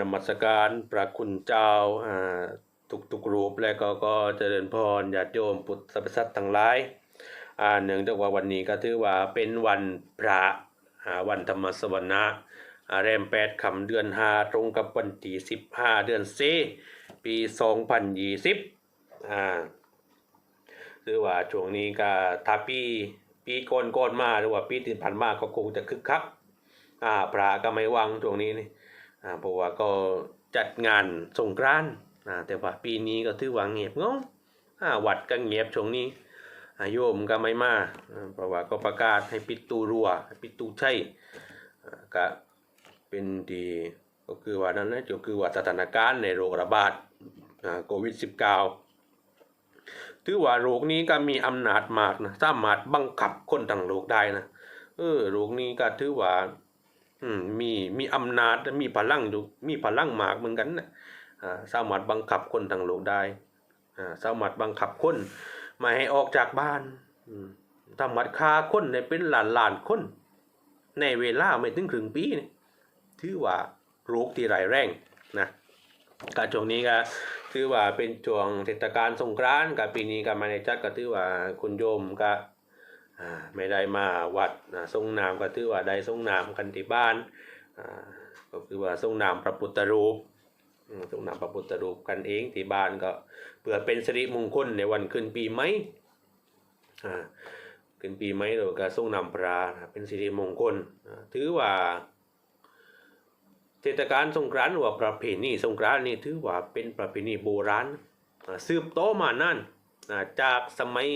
นมัสการพระคุณเจ้าทุกทุกรูปและก็ก็เจริญพรญาติโยมพุทธศาสนิกทั้งหลายอ่าเนื่องจากว่าวันนี้ก็ถือว่าเป็นวันพระวันธรรมสวนะอ่าแรมแปดคำเดือนห้าตรงกับวันที่สิบห้าเดือนเซปีสองพันยี่สิบอ่าถือว่าช่วงนี้ก็ถ้าปีปีก่อนก่อนมาหรือว่าปีที่ผ่านมาก็คงจะคึกคักอ่าพระก็ไม่วางช่วงนี้นี่ เพราะว่าก็จัดงานสงกรานต์แต่ว่าปีนี้ก็ถือว่าเงียบเงาอ่าวัดก็เงียบช่วงนี้อาโยมก็ไม่มาเพราะว่าก็ประกาศให้ปิดตูรัวให้ปิดตูใช่ก็เป็นดีก็คือว่านั้นนะก็คือว่าสถานการณ์ในโรคระบาดโควิด -19 ถือว่าโรคนี้ก็มีอำนาจมากนะสามารถบังคับคนทั้งโลกได้นะเออโรคนี้ก็ถือว่า อืมมีมีอำนาจมีพลังอยู่มีพลังมากเหมือนกันนะอ่าสามารถบังคับคนทั้งโลกได้อ่าสามารถบังคับคนไมาให้ออกจากบ้านอืมสามารถฆ่าคนในเป็นหลานหลานคน ในเวลาไม่ถึงครึ่งปีนี่ถือว่าโรคที่ร้ายแรงนะกาช่วงนี้ก็ถือว่าเป็นช่วงเทศกาลสงกรานต์กับปีนี้ก็มาในจัดก็ถือว่าคุณโยมก็ ไม่ได้มาวัดนะทรงนามก็ถือว่าได้ทรงนามกันที่บ้านก็คือว่าทรงนามพระพุทธรูปทรงนามพระพุทธรูปกันเองที่บ้านก็เพื่อเป็นสิริมงคลในวันขึ้นปีใหมขึ้นปีใหมเราก็ทรงนำพระเป็นสิริมงคลถือว่าเทศกาลสงกรานต์หรือว่าประเพณีสงกรานต์นี่ถือว่าเป็นประเพณีโบราณ สืบต่อมานั่นจากสมัย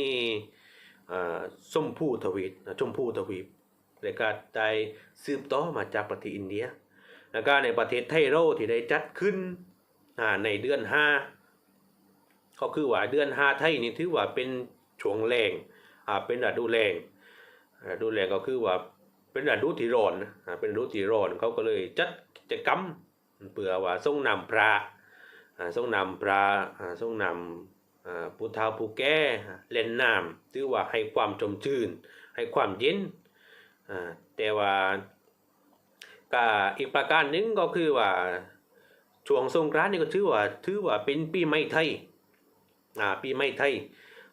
อ่าชมพู่ทวีปนะชมพู่ทวีปแล้วก็ได้สืบต่อมาจากประเทศอินเดีย แล้วก็ในประเทศไทยเราที่ได้จัดขึ้นในเดือนห้าก็คือว่าเดือนห้าไทยนี่ถือว่าเป็นช่วงแรงเป็นฤดูแรงฤดูแรงก็คือว่าเป็นฤดูที่ร้อนเป็นฤดูที่ร้อนเขาก็เลยจัดกิจกรรมเพื่อว่าส่งนำพระอ่าส่งนำพระอ่าส่งนำ ผู้เฒ่าผู้แก่เล่นน้ำถือว่าให้ความชมชื่น ให้ความเย็นอ่าแต่ว่าก็อีกประการหนึ่งก็คือว่าช่วงสงกรานต์นี่ก็ถือว่าถือว่าเป็นปีใหม่ไทยอ่าปีใหม่ไทย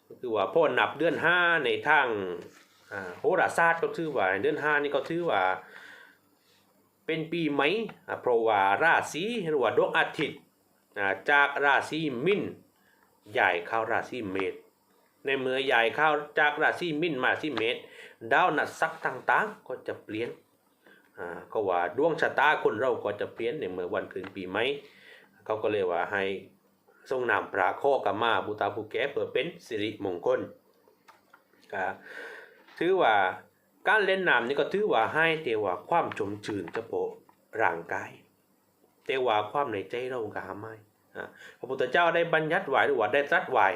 ก็คือว่าพ่อนับเดือนห้าในทางโหราศาสตร์ก็ถือว่าเดือนห้านี่ก็ถือว่าเป็นปีใหม่เพราะว่าราศีหรือว่าดวงอาทิตย์จากราศีมิน ย้ายเข้าราศีเมษในเมื่อย้ายเข้าจากราศีมินมาราศีเมษดาวนักษักต่างๆ ก็จะเปลี่ยนอ่าเขาว่าดวงชะตาคนเราก็จะเปลี่ยนในเมื่อวันขึ้นปีใหมเขาก็เลยว่าให้ทรงนามพระโคกมาบูตาภูแก่เพื่อเป็นสิริมงคลก็ถือว่าการเล่นน้ำนี่ก็ถือว่าให้แต่ว่าความชมชื่นเฉพาะร่างกายแต่ว่าความในใจเราก็หาไม่ พระพุทธเจ้าได้บัญญัติไว้หรือว่าได้ตรัสไว้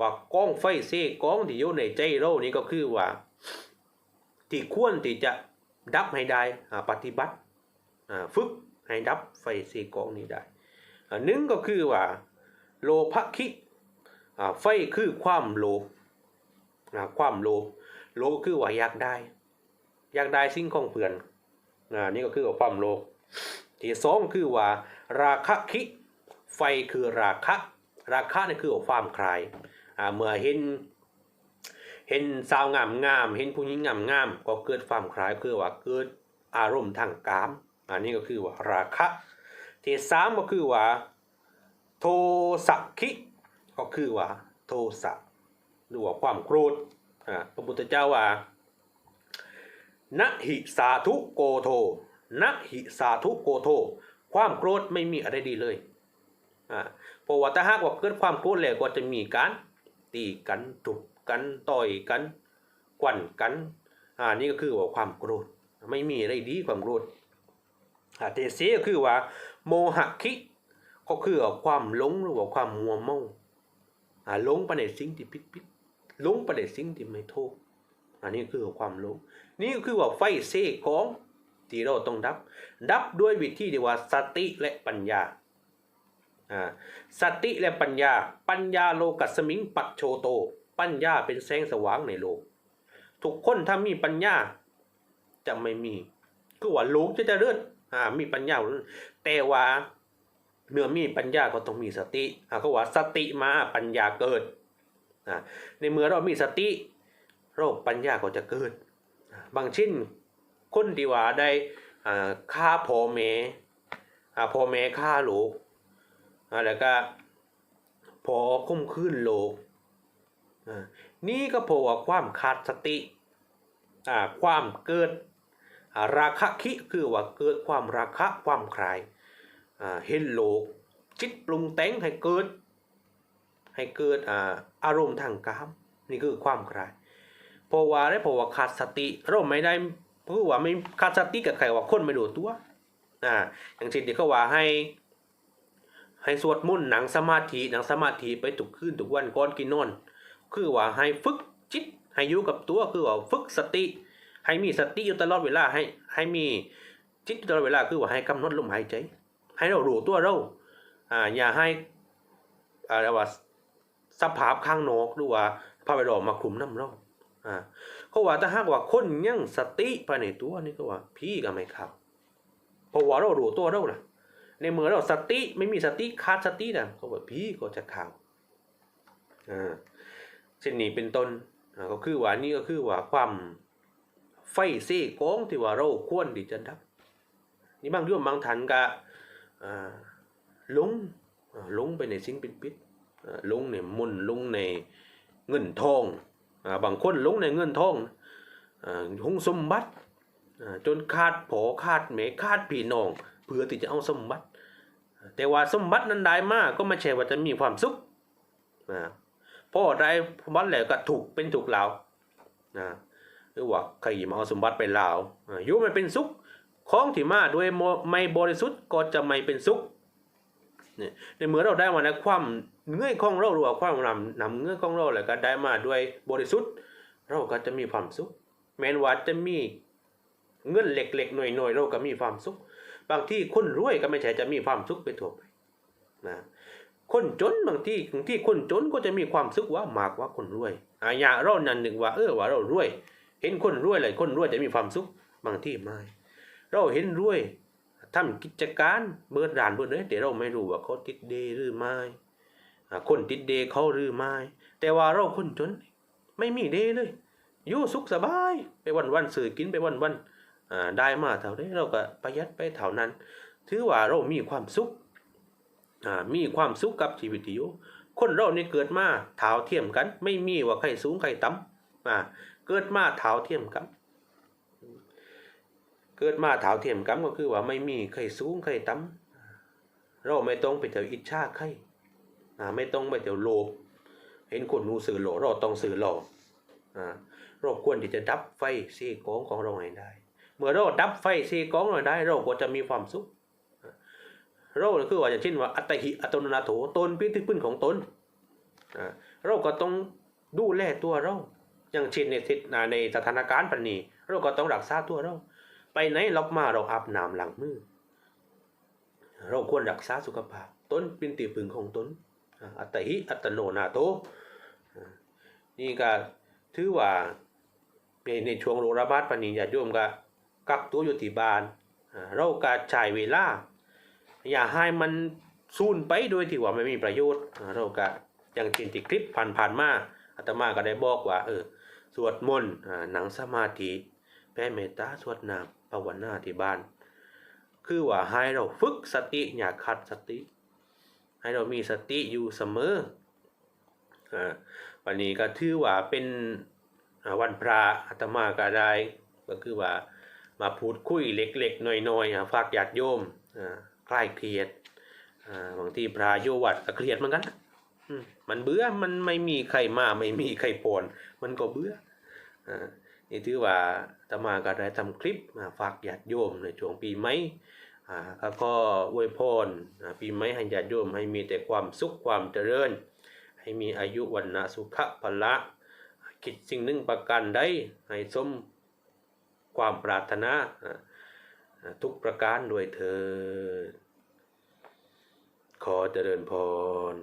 ว่ากองไฟเซกองที่อยู่ในใจเรานี่ก็คือว่า ที่ควรที่จะดับให้ได้ปฏิบัติฝึกให้ดับไฟเซกองนี้ได้หนึ่งก็คือว่า โลภคิไฟคือความโลภความโลภโลภคือว่าอยากได้ อยากได้สิ่งของเพื่อนอนี่ก็คือว่าความโลภที่สองคือว่า ราคะคิ ไฟคือราคะ ราคะนี่คือความคลายอ่าเมื่อเห็น เห็นสาวงามงาม เห็นผู้หญิงงามงามก็เกิดความคลายคือว่าเกิดอารมณ์ทางกาม อันนี้ก็คือว่าราคะที่สามก็คือว่าโทสะคิก็คือว่าโทสะหรือว่าความโกรธอ่าพระพุทธเจ้าว่านะหิสาธุโกโทนะหิสาธุโกโท ความโกรธไม่มีอะไรดีเลย เพราะว่าถ้าหากว่าเกิดความโกรธแล้วก็จะมีการตีกันทุบกันต่อยกันกวันกันอ่านี่ก็คือว่าความโกรธไม่มีอะไรดีความโกรธอ่าเทเสก็คือว่าโมหะคิก็คือว่าความหลงหรือว่าความมัวเมาอ่าหลงไปในสิ่งที่ผิดผิดหลงไปในสิ่งที่ไม่ถูกอันนี้คือความหลงนี่ก็คือว่าไฟเสกของที่เราต้องดับ ดับด้วยวิธีที่ว่าสติและปัญญา สติและปัญญา ปัญญาโลกัสมิงปัจโชโต ปัญญาเป็นแสงสว่างในโลก ทุกคนถ้ามีปัญญาจะไม่มีคือว่าโลกจะจะเลื่อนอ่ามีปัญญาแต่ว่าเมื่อมีปัญญาก็ต้องมีสติอ่าเขาว่าสติมาปัญญาเกิดอ่าในเมื่อเรามีสติโรคปัญญาก็จะเกิด บางเช่นคนที่ว่าได้อ่าฆ่าพ่อแม่อ่าพ่อแม่ฆ่าลูก แล้วก็พอคุ้มขึ้นโลกอ่านี่ก็เพราะว่าความขาดสติอ่าความเกิดอ่าราคะคิคือว่าเกิดความราคะความใครายอ่าเห็นโลกจิตปรุงแต่งให้เกิด ให้เกิดอ่าอารมณ์ทางกามนี่คือความใครายเพราะว่าได้เพราะว่าขาดสติเราไม่ได้เพราะว่าไม่ขาดสติกับใครว่าคนไม่รู้ตัวอ่าอย่างเช่นที่เขาว่าให้ ให้สวดมนต์หนังสมาธิหนังสมาธิไปทุกคืนทุกวันก่อนกินนอน คือว่าให้ฝึกจิตให้อยู่กับตัวคือว่าฝึกสติ ให้มีสติอยู่ตลอดเวลาให้ให้มีจิตอยู่ตลอดเวลาคือว่าให้กำหนดลมหายใจ ให้เรารู้ตัวเราอ่าอย่าให้อะไรว่าสภาพข้างนอกหรือว่าภาไปหลอกมาคุมน้ำเราอ่าเขาว่าถ้าหากว่าคนยังสติภายในตัวนี่ก็ว่า พี่ก็ไม่เข้าเพราะว่าเรารู้ตัวเราล่ะ ในเมื่อเราสติไม่มีสติขาดสตินะเขาบอกพี่ก็จะข่าวอ่าเช่นนี้เป็นต้นอ่าก็คือว่านี่ก็คือว่าความไฟเซ่กองที่ว่าเราควรที่จะดับ นี่บางเรื่องบางทันก็อ่าลงลงไปในสิ่งปิดปิดลงในมุนลงในเงินทองอ่าบางคนลงในเงินทองอ่าหงสมบัติอ่าจนขาดผอขาดแม่ขาดพี่น้อง เพื่อที่จะเอาสมบัติ แต่ว่าสมบัตินั้นได้มากก็ไม่ใช่ว่าจะมีความสุขนะเพราะได้สมบัติแล้วก็ถูกเป็นถูกแล้วนะหรือว่าใครมาเอาสมบัติไปลาวอ่าอยู่ไม่เป็นสุขของที่มาด้วยโมไม่บริสุทธิ์ก็จะไม่เป็นสุขเนี่ยในเมื่อเราได้มาในความเงื่อนของเราหรือว่าความนำนำเงื่อนของเราแล้วก็ได้มาด้วยบริสุทธิ์ เราก็จะมีความสุข แม้นว่าจะมีเงินเล็กๆหน่อยๆเราก็มีความสุข บางที่คนรวยก็ไม่ใช่จะมีความสุขไปทั่วไปนะคนจนบางที่บางที่คนจนก็จะมีความสุขว่ามากกว่าคนรวยอาญาเรานั้นหนึ่งว่าเออว่าเรารวย เห็นคนรวยเลยคนรวยจะมีความสุขบางที่ไม่เราเห็นรวยทำกิจการเบิดร้านเบิดเลยแต่เราไม่รู้ว่าเขาติดเดย์หรือไม่คนติดเดย์เขาหรือไม่แต่ว่าเราคนจน ไม่มีเดย์เลยอยู่สุขสบาย ไปวันวันสื่อกินไปวันวัน ได้มาเท่านี้เราก็ประหยัดไปเท่านั้น ถือว่าเรามีความสุขอ่ามีความสุขกับชีวิตที่อยู่คนเราเนี่เกิดมาเท่าเทียมกัน ไม่มีว่าใครสูงใครต่ำอ่าเกิดมาเท่าเทียมกัน เกิดมาเท่าเทียมกันก็คือว่าไม่มีใครสูงใครต่ำเราไม่ต้องไปเที่ยวอิจฉาใครอ่าไม่ต้องไปเที่ยวโลภเห็นคนรู้สื่อโลภเราต้องสื่อหลอกอ่าเราควรที่จะดับไฟซีกองของเราให้ได้ เมื่อเราดับไฟซีกองเราได้ เราก็จะมีความสุขเราคือว่าอย่างเช่นว่าอัตหิอัตโนนาโถตนเป็นที่พึ่งของตนเราก็ต้องดูแลตัวเรา อย่างเช่นในทิในสถานการณ์ปันนี้เราก็ต้องรักษาตัวเรา ไปไหนเรามาเราอาบน้ำหลังมือ เราควรรักษาสุขภาพตนเป็นที่พึ่งของตนอัตหิอัตโนนาโถนี่ก็ถือว่าในในช่วงโรคระบาดปานนี้ญาติโยมก็ กักตัวอยู่ที่บ้านเราก็ใช้เวลาอย่าให้มันสูญไปโดยที่ว่าไม่มีประโยชน์เราก็อย่างเช่นที่คลิปผ่านๆมาอาตมาก็ได้บอกว่าเออสวดมนต์หนังสมาธิแผ่เมตตาสวดน้ำภาวนาที่บ้าน คือว่าให้เราฝึกสติอย่าขาดสติ ให้เรามีสติอยู่เสมออ่าวันนี้ก็ถือว่าเป็นวันพระอาตมาก็ได้ก็คือว่า มาพูดคุยเล็กๆน้อยๆฝากญาติโยมอ่าคลายเครียดบางที่พระโยวัดก็เครียดเหมือนกันมันเบื่อมันไม่มีใครมาไม่มีใครปนมันก็เบื่ออนี่ถือว่าตมาก็ได้ทำคลิปมาฝากญาติโยมในช่วงปีใหม่แล้วก็อวยพรปีใหม่ให้ญาติโยมให้มีแต่ความสุขความเจริญ ให้มีอายุวันนะสุขะพละคิดสิ่งหนึ่งประการใดให้สม ความปรารถนาทุกประการด้วยเธอ ขอเจริญพร